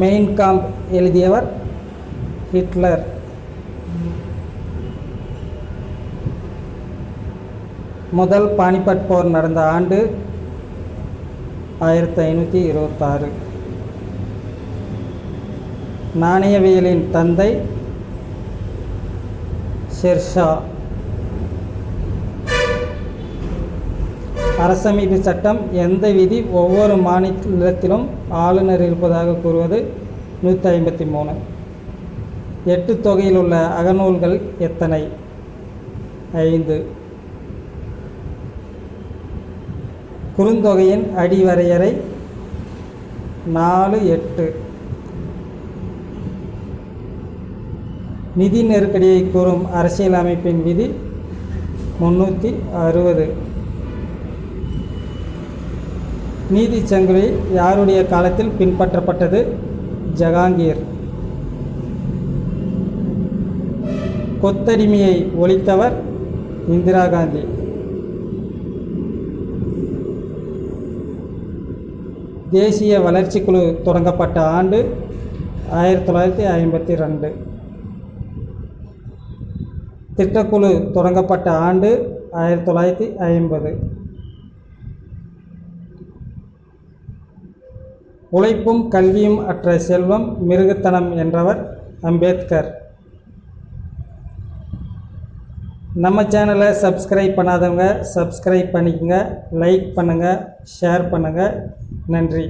Main காம்ப் எழுதியவர் Hitler. முதல் பானிபட் போர் நடந்த ஆண்டு ஆயிரத்தி ஐநூற்றி இருபத்தாறு நாணயவியலின் தந்தை ஷெர்ஷா. அரசமைப்பு சட்டம் எந்த விதி ஒவ்வொரு மாநிலத்திலும் ஆளுநர் இருப்பதாக கூறுவது நூற்றி ஐம்பத்தி மூணு. எட்டு தொகையில் உள்ள அகநூல்கள் எத்தனை? ஐந்து. குறுந்தொகையின் அடிவரையறை நாலு எட்டு. நிதி நெருக்கடியை கூறும் அரசியலமைப்பின் விதி முன்னூற்றி அறுபது. நீதிச் சங்கிலி யாருடைய காலத்தில் பின்பற்றப்பட்டது? ஜஹாங்கீர் கொத்தடிமையை ஒழித்தவர் இந்திரா காந்தி. தேசிய வளர்ச்சி குழு தொடங்கப்பட்ட ஆண்டு ஆயிரத்தி தொள்ளாயிரத்தி ஐம்பத்தி ரெண்டு. திட்டக்குழு தொடங்கப்பட்ட ஆண்டு ஆயிரத்தி தொள்ளாயிரத்தி ஐம்பது. உழைப்பும் கல்வியும் அற்ற செல்வம் மிருகத்தனம் என்றவர் அம்பேத்கர். நம்ம சேனலை சப்ஸ்கிரைப் பண்ணாதவங்க சப்ஸ்கிரைப் பண்ணிக்கங்க லைக் பண்ணுங்கள் ஷேர் பண்ணுங்கள் நன்றி.